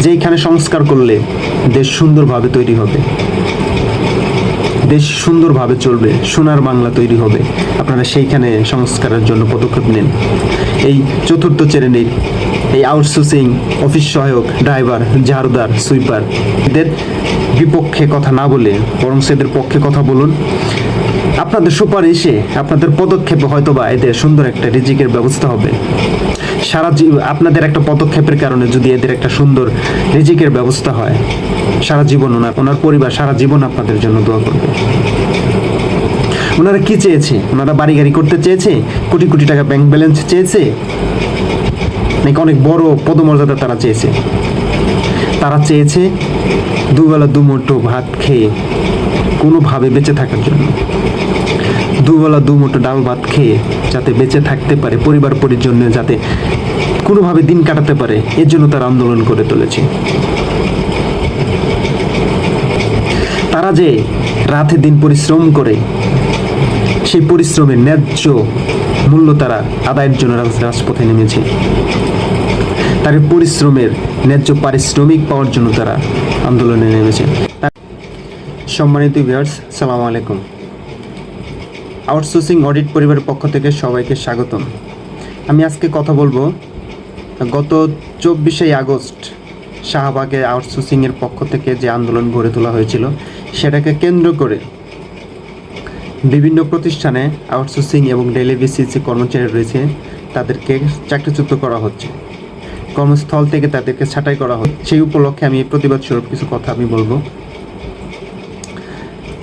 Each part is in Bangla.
যে এখানে সংস্কার করলে দেশ সুন্দরভাবে তৈরি হবে। দেশ সুন্দরভাবে চলবে, সোনার বাংলা তৈরি হবে। আপনারা সেইখানে সংস্কারের জন্য পদক্ষেপ নেন। এই চতুর্থ শ্রেণির এই আউটসোর্সিং অফিস সহায়ক ড্রাইভার ঝাড়ুদার সুইপার এদের বিপক্ষে কথা না বলে, বরং এদের পক্ষে কথা বলুন। আপনাদের সুপারিশে আপনাদের পদক্ষেপে হয়তো বা এদের সুন্দর একটা রিজিকের ব্যবস্থা হবে। সারা আপনাদের একটা পদক্ষেপের কারণে যদি এদের একটা সুন্দর রিজিকের ব্যবস্থা হয়, সারা জীবন ওনার ওনার পরিবার সারা জীবন আপনাদের জন্য দোয়া করবে। ওনারা কি চেয়েছে? ওনারা বাড়ি গাড়ি করতে চেয়েছে? কোটি কোটি টাকা ব্যাংক ব্যালেন্স চেয়েছে? নাকি অনেক বড় পদমর্যাদা তারা চেয়েছে? তারা চেয়েছে দুবেলা দুমুঠো ভাত খেয়ে কোনোভাবে বেঁচে থাকার জন্য। দুবেলা দুমুঠো ডাল ভাত খেয়ে যাতে বেঁচে থাকতে পারে, পরিবার পরিজনে যাতে কোনোভাবে দিন কাটাতে পারে, এর জন্য তারা আন্দোলন করে তুলেছে। তারা যে রাতে দিন পরিশ্রম করে, সেই পরিশ্রমের ন্যায্য মূল্য তারা আদায়ের জন্য রাজপথে নেমেছে। তাদের পরিশ্রমের ন্যায্য পারিশ্রমিক পাওয়ার জন্য তারা আন্দোলনে নেমেছে। সম্মানিত ভিউয়ার্স সালাম আলাইকুম। আউটসোর্সিং অডিট পরিবারের পক্ষ থেকে সবাইকে স্বাগতম। আমি আজকে কথা বলব গত চব্বিশে আগস্ট শাহবাগে আউটসোর্সিংয়ের পক্ষ থেকে যে আন্দোলন গড়ে তোলা হয়েছিল, সেটাকে কেন্দ্র করে বিভিন্ন প্রতিষ্ঠানে আউটসোর্সিং এবং ডেলি বেসিস যে কর্মচারী রয়েছে, তাদেরকে চাকরিচ্যুত করা হচ্ছে। কর্মস্থল থেকে তাদেরকে ছাঁটাই করা হচ্ছে। সেই উপলক্ষে আমি প্রতিবাদ স্বরূপ কিছু কথা আমি বলব।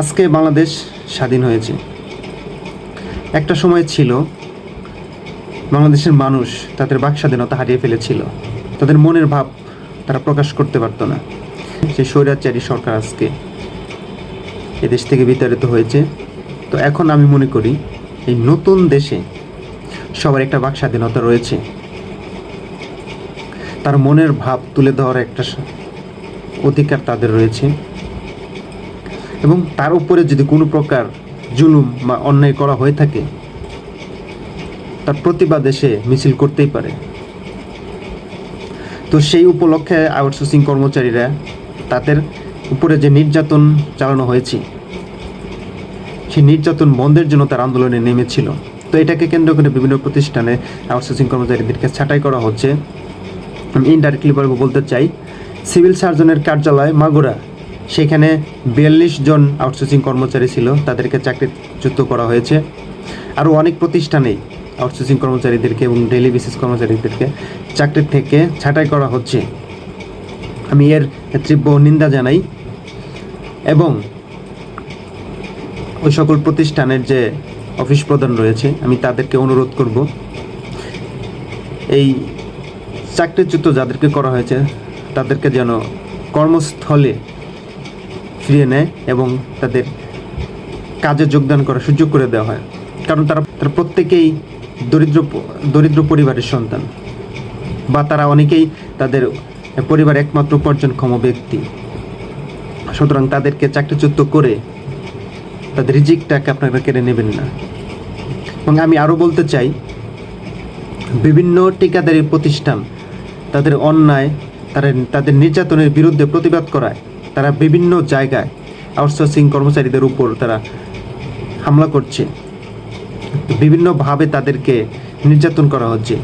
আজকে বাংলাদেশ স্বাধীন হয়েছে। একটা সময় ছিল, বাংলাদেশের মানুষ তাদের বাক স্বাধীনতা হারিয়ে ফেলেছিল। তাদের মনের ভাব তারা প্রকাশ করতে পারতো না। সেই স্বৈরাচারী সরকার আজকে এদেশ থেকে বিতাড়িত হয়েছে। তো এখন আমি মনে করি, এই নতুন দেশে সবার একটা বাক স্বাধীনতা রয়েছে। তার মনের ভাব তুলে দেওয়ার একটা অধিকার তাদের রয়েছে। এবং তার উপরে যদি কোনো প্রকার জুলুম বা অন্যায় করা হয়ে থাকে, তার প্রতিবাদে সে মিছিল করতেই পারে। তো সেই উপলক্ষে আউটসোর্সিং কর্মচারীরা তাদের উপরে যে নির্যাতন চালানো হয়েছে, সেই নির্যাতন বন্ধের জন্য তার আন্দোলনে নেমেছিল। তো এটাকে কেন্দ্র করে বিভিন্ন প্রতিষ্ঠানে আউটসোর্সিং কর্মচারীদেরকে ছাঁটাই করা হচ্ছে। আমি ইনডাইরেক্টলি বলতে চাই সিভিল সার্জনের কার্যালয় মাগুরা সেখানে বিয়াল্লিশ জন আউটসোর্সিং কর্মচারী ছিল, তাদেরকে চাকরিচ্যুত করা হয়েছে। আরও অনেক প্রতিষ্ঠানেই আউটসোর্সিং কর্মচারীদেরকে এবং ডেলি বেসিস কর্মচারীদেরকে চাকরি থেকে ছাঁটাই করা হচ্ছে। আমি এর তীব্র নিন্দা জানাই এবং ওই সকল প্রতিষ্ঠানের যে অফিস প্রধান রয়েছে, আমি তাদেরকে অনুরোধ করব, এই চাকরিচ্যুত যাদেরকে করা হয়েছে, তাদেরকে যেন কর্মস্থলে ফিরিয়ে নেয় এবং তাদের কাজে যোগদান করার সুযোগ করে দেওয়া হয়। কারণ তারা তারা প্রত্যেকেই দরিদ্র দরিদ্র পরিবারের সন্তান বা তারা অনেকেই তাদের পরিবার একমাত্র উপার্জনক্ষম ব্যক্তি। সুতরাং তাদেরকে চাকরিচ্যুত করে তাদের রিজিকটাকে আপনারা কেড়ে নেবেন না। এবং আমি আরও বলতে চাই, বিভিন্ন টিকাদারি প্রতিষ্ঠান তাদের অন্যায় তারা তাদের নির্যাতনের বিরুদ্ধে প্রতিবাদ করায়। তারা বিভিন্ন জায়গায় আউটসোর্সিং কর্মচারীদের উপর তারা হামলা করছে। বিভিন্নভাবে তাদেরকে নির্যাতন করা হচ্ছে।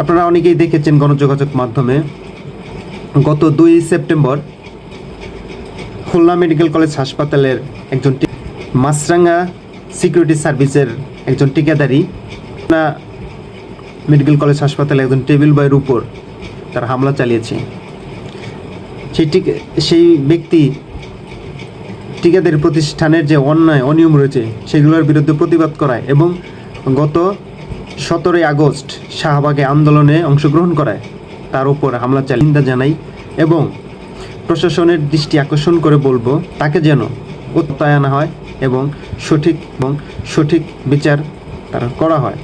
আপনারা অনেকেই দেখেছেন গণযোগাযোগ মাধ্যমে, গত দুই সেপ্টেম্বর খুলনা মেডিকেল কলেজ হাসপাতালের একজন মাছরাঙ্গা সিকিউরিটি সার্ভিসের একজন ঠিকাদারি মেডিকেল কলেজ হাসপাতালে একজন টেবিল বয়ের উপর তারা হামলা চালিয়েছে। সেই টিকা সেই ব্যক্তি ঠিকাদারি প্রতিষ্ঠানের যে অন্যায়, অনিয়ম রয়েছে, সেগুলোর বিরুদ্ধে প্রতিবাদ করায় এবং গত সতেরোই আগস্ট শাহবাগে আন্দোলনে অংশগ্রহণ করায়। তার উপর হামলা চালিয়ে নিন্দা জানাই এবং প্রশাসনের দৃষ্টি আকর্ষণ করে বলব, তাকে যেন উত্তায় আনা হয় এবং সঠিক এবং সঠিক বিচার তার করা হয়।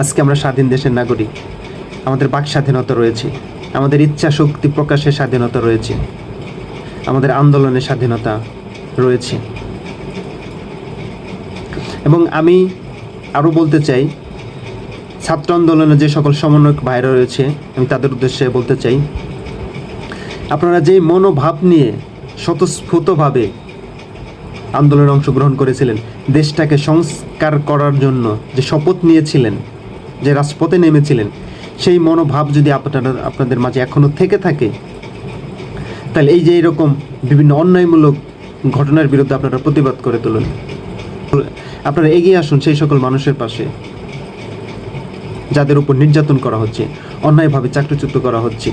আজকে আমরা স্বাধীন দেশের নাগরিক, আমাদের বাক স্বাধীনতা রয়েছে। আমাদের ইচ্ছা শক্তি প্রকাশের স্বাধীনতা রয়েছে। আমাদের আন্দোলনের স্বাধীনতা রয়েছে। এবং আমি আরও বলতে চাই, ছাত্র আন্দোলনে যে সকল সমন্বয়ক ভাইরা রয়েছে, আমি তাদের উদ্দেশ্যে বলতে চাই, আপনারা যে মনোভাব নিয়ে স্বতঃস্ফূর্তভাবে আন্দোলনে অংশগ্রহণ করেছিলেন, দেশটাকে সংস্কার করার জন্য যে শপথ নিয়েছিলেন, যে রাজপথে নেমেছিলেন সেই মনোভাব যদি আপনারা, আপনাদের মাঝে এখনও থেকে থাকে, তাহলে এই যে এরকম বিভিন্ন অন্যায়মূলক ঘটনার বিরুদ্ধে আপনারা প্রতিবাদ করে তুলুন। আপনারা এগিয়ে আসুন সেই সকল মানুষের পাশে, যাদের উপর নির্যাতন করা হচ্ছে, অন্যায়ভাবে চাকরিচ্যুত করা হচ্ছে।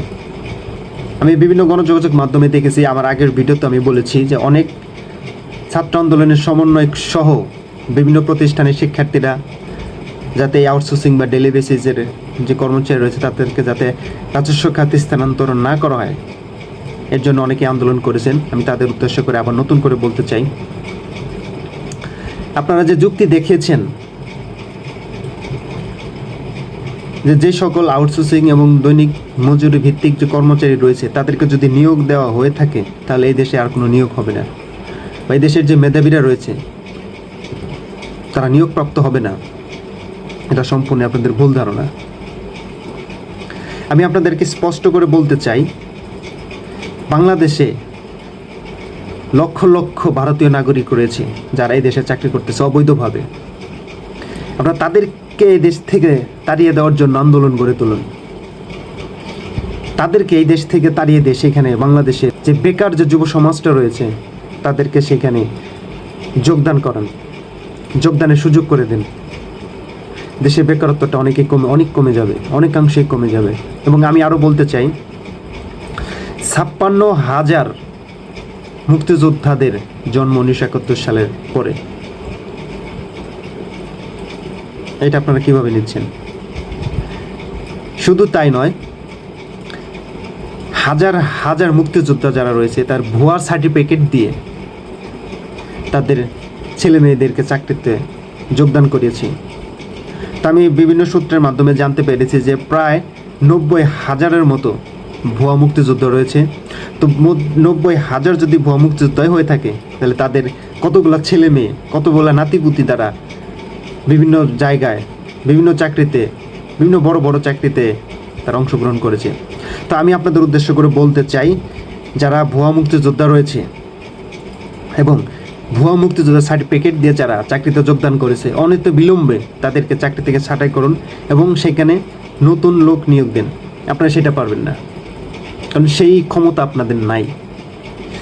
আমি বিভিন্ন গণযোগাযোগ মাধ্যমে দেখেছি, আমার আগের ভিডিওতে আমি বলেছি যে অনেক ছাত্র আন্দোলনের সমন্বয় সহ বিভিন্ন প্রতিষ্ঠানের শিক্ষার্থীরা যাতে এই আউটসোর্সিং বা ডেলি বেসিসের যে কর্মচারী রয়েছে তাদেরকে যাতে রাজস্ব খাতে স্থানান্তরণ না করা হয়, এর জন্য অনেকে আন্দোলন করেছেন। আমি তাদের উদ্দেশ্য করে আবার নতুন করে বলতে চাই। আপনারা যে যুক্তি দেখিয়েছেন যে যে সকল আউটসোর্সিং এবং দৈনিক মজুরি ভিত্তিক যে কর্মচারী রয়েছে, তাদেরকে যদি নিয়োগ দেওয়া হয়ে থাকে, তাহলে এই দেশে আর কোনো নিয়োগ হবে না। বা এই দেশের যে মেধাবীরা রয়েছে, তারা নিয়োগপ্রাপ্ত হবে না। এটা সম্পূর্ণ আপনাদের ভুল ধারণা। আমি আপনাদেরকে স্পষ্ট করে বলতে চাই, বাংলাদেশে লক্ষ লক্ষ ভারতীয় নাগরিক রয়েছে যারা এই দেশে চাকরি করতেছে অবৈধভাবে। আমরা তাদেরকে এই দেশ থেকে তাড়িয়ে দেওয়ার জন্য আন্দোলন গড়ে তুলুন। তাদেরকে এই দেশ থেকে তাড়িয়ে দিয়ে সেখানে বাংলাদেশে যে বেকার যে যুব সমাজটা রয়েছে, তাদেরকে সেখানে যোগদান করান। যোগদানের সুযোগ করে দিন। দেশে বেকারত্বটা অনেকে কমে, অনেক কমে যাবে, অনেকাংশেই কমে যাবে। এবং আমি আরও বলতে চাই, ছাপ্পান্ন হাজার মুক্তিযোদ্ধাদের জন্ম উনিশশো একাত্তর সালের পরে। এটা আপনারা কীভাবে নিচ্ছেন? শুধু তাই নয়, হাজার হাজার মুক্তিযোদ্ধা যারা রয়েছে, তার ভুয়া সার্টিফিকেট দিয়ে তাদের ছেলে মেয়েদেরকে চাকরিতে যোগদান করিয়েছি তা আমি বিভিন্ন সূত্রের মাধ্যমে জানতে পেরেছি যে প্রায় নব্বই হাজারের মতো ভুয়া মুক্তিযুদ্ধ রয়েছে। তো নব্বই হাজার যদি ভুয়া মুক্তিযোদ্ধাই হয়ে থাকে, তাহলে তাদের কতগুলো ছেলে মেয়ে, কতগুলো নাতিপুতি দ্বারা বিভিন্ন জায়গায়, বিভিন্ন চাকরিতে, বিভিন্ন বড় বড় চাকরিতে তারা অংশগ্রহণ করেছে। তো আমি আপনাদের উদ্দেশ্য করে বলতে চাই, যারা ভুয়া মুক্তিযোদ্ধা রয়েছে এবং ভুয়া মুক্তিযোদ্ধা সার্টিফিকেট দিয়ে যারা চাকরিতে যোগদান করেছে, অনেক বিলম্বে তাদেরকে চাকরি থেকে ছাঁটাই করুন এবং সেখানে নতুন লোক নিয়োগ দেন। আপনারা সেটা পারবেন না। কারণ সেই ক্ষমতা আপনাদের নাই।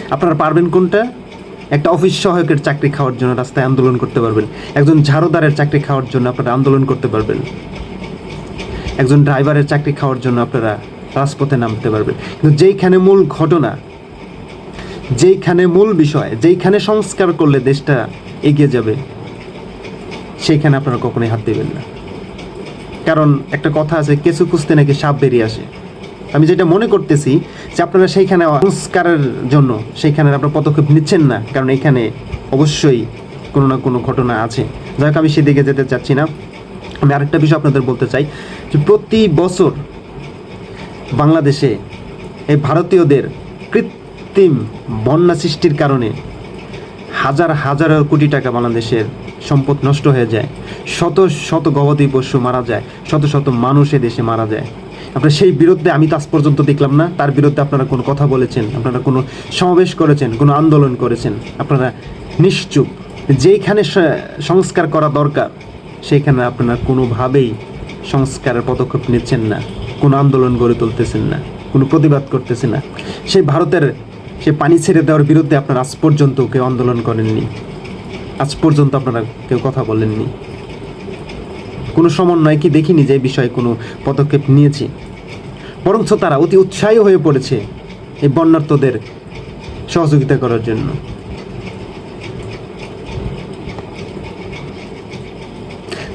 আপনারা পারবেন কোনটা? একটা অফিস সহায়কের চাকরি খাওয়ার জন্য রাস্তায় আন্দোলন করতে পারবেন। একজন ঝাড়ুদারের চাকরি খাওয়ার জন্য আপনারা আন্দোলন করতে পারবেন। একজন ড্রাইভারের চাকরি খাওয়ার জন্য আপনারা রাজপথে নামতে পারবেন। কিন্তু যেইখানে মূল ঘটনা যেইখানে মূল বিষয়, যেইখানে সংস্কার করলে দেশটা এগিয়ে যাবে, সেইখানে আপনারা কখনোই হাত দেবেন না। কারণ একটা কথা আছে, কেঁচু খুঁজতে নাকি সাপ বেরিয়ে আসে। আমি যেটা মনে করতেছি যে আপনারা সেইখানে সংস্কারের জন্য সেইখানে আপনারা পদক্ষেপ নিচ্ছেন না, কারণ এখানে অবশ্যই কোনো না কোনো ঘটনা আছে। যাই হোক, আমি সেদিকে যেতে চাচ্ছি না। আমি আরেকটা বিষয় আপনাদের বলতে চাই যে প্রতি বছর বাংলাদেশে এই ভারতীয়দের কৃত্রিম বন্যা সৃষ্টির কারণে হাজার হাজার কোটি টাকা বাংলাদেশের সম্পদ নষ্ট হয়ে যায়। শত শত গবাদি পশু মারা যায়, শত শত মানুষ দেশে মারা যায়। আপনারা সেই বিরুদ্ধে আমি তো আজ পর্যন্ত দেখলাম না, তার বিরুদ্ধে আপনারা কোনো কথা বলেছেন, আপনারা কোনো সমাবেশ করেছেন, কোনো আন্দোলন করেছেন, আপনারা নিশ্চুপ। যেইখানে সংস্কার করা দরকার, সেইখানে আপনারা কোনোভাবেই সংস্কারের পদক্ষেপ নিচ্ছেন না, কোনো আন্দোলন গড়ে তুলতেছেন না, কোনো প্রতিবাদ করতেছেন না। সেই ভারতের সে পানি ছেড়ে দেওয়ার বিরুদ্ধে আপনারা আজ পর্যন্ত কেউ আন্দোলন করেননি। আজ পর্যন্ত আপনারা কেউ কথা বলেননি। কোনো সমন্বয় কি দেখিনি যে বিষয়ে কোনো পদক্ষেপ নিয়েছে। বরঞ্চ তারা অতি উৎসাহী হয়ে পড়েছে এই বন্যার্থদের সহযোগিতা করার জন্য।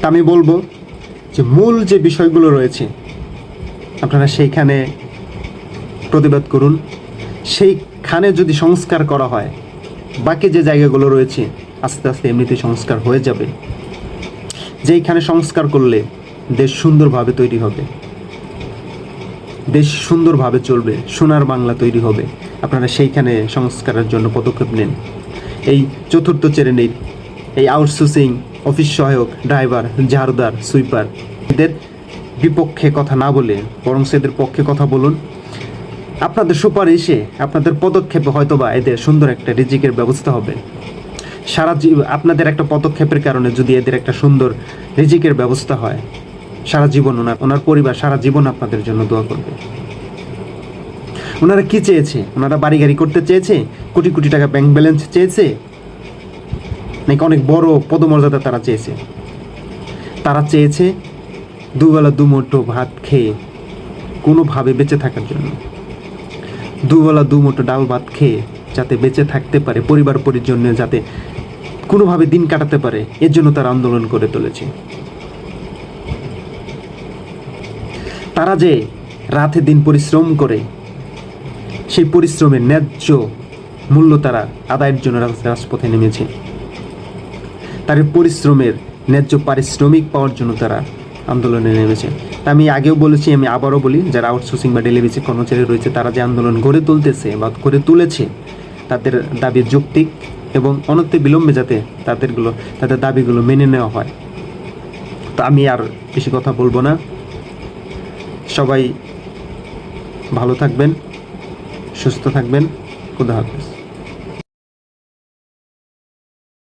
তা আমি বলব যে মূল যে বিষয়গুলো রয়েছে, আপনারা সেইখানে প্রতিবাদ করুন। সেইখানে যদি সংস্কার করা হয়, বাকি যে জায়গাগুলো রয়েছে, আস্তে আস্তে এমনিতে সংস্কার হয়ে যাবে। যেইখানে সংস্কার করলে দেশ সুন্দরভাবে তৈরি হবে। দেশ সুন্দরভাবে চলবে, সোনার বাংলা তৈরি হবে। আপনারা সেইখানে সংস্কারের জন্য পদক্ষেপ নেন। এই চতুর্থ শ্রেণির এই আউটসোর্সিং অফিস সহায়ক ড্রাইভার ঝাড়ুদার সুইপার এদের বিপক্ষে কথা না বলে, বরং এদের পক্ষে কথা বলুন। আপনাদের সুপারিশে আপনাদের পদক্ষেপে হয়তোবা এদের সুন্দর একটা রিজিকের ব্যবস্থা হবে। সারা আপনাদের একটা পদক্ষেপের কারণে যদি এদের একটা সুন্দর রিজিকের ব্যবস্থা হয়, সারা জীবন ওনার ওনার পরিবার সারা জীবন আপনাদের জন্য দোয়া করবে। ওনারা কি চেয়েছে? ওনারা বাড়ি গাড়ি করতে চেয়েছে? কোটি কোটি টাকা ব্যাংক ব্যালেন্স চেয়েছে? নাকি অনেক বড় পদমর্যাদা তারা চেয়েছে? তারা চেয়েছে দুবেলা দুমুঠো ভাত খেয়ে কোনোভাবে বেঁচে থাকার জন্য। দুবেলা দুমুঠো ডাল ভাত খেয়ে যাতে বেঁচে থাকতে পারে, পরিবার পরিজন্য যাতে কোনোভাবে দিন কাটাতে পারে, এর জন্য তারা আন্দোলন করে তুলেছে। তারা যে রাতে দিন পরিশ্রম করে, সেই পরিশ্রমের ন্যায্য মূল্য তারা আদায়ের জন্য রাজপথে নেমেছে। তাদের পরিশ্রমের ন্যায্য পারিশ্রমিক পাওয়ার জন্য তারা আন্দোলনে নেমেছে। আমি আগেও বলেছি, আমি আবারও বলি, যারা আউটসোর্সিং বা ডেলিভারি কর্মচারী রয়েছে, তারা যে আন্দোলন গড়ে তুলতেছে বা করে তুলেছে, তাদের দাবি যৌক্তিক এবং অনতি বিলম্বে যাতে তাদেরগুলো, তাদের দাবিগুলো মেনে নেওয়া হয়। তো আমি আর বেশি কথা বলব না। সবাই ভালো থাকবেন, সুস্থ থাকবেন। খুদা হাফেজ।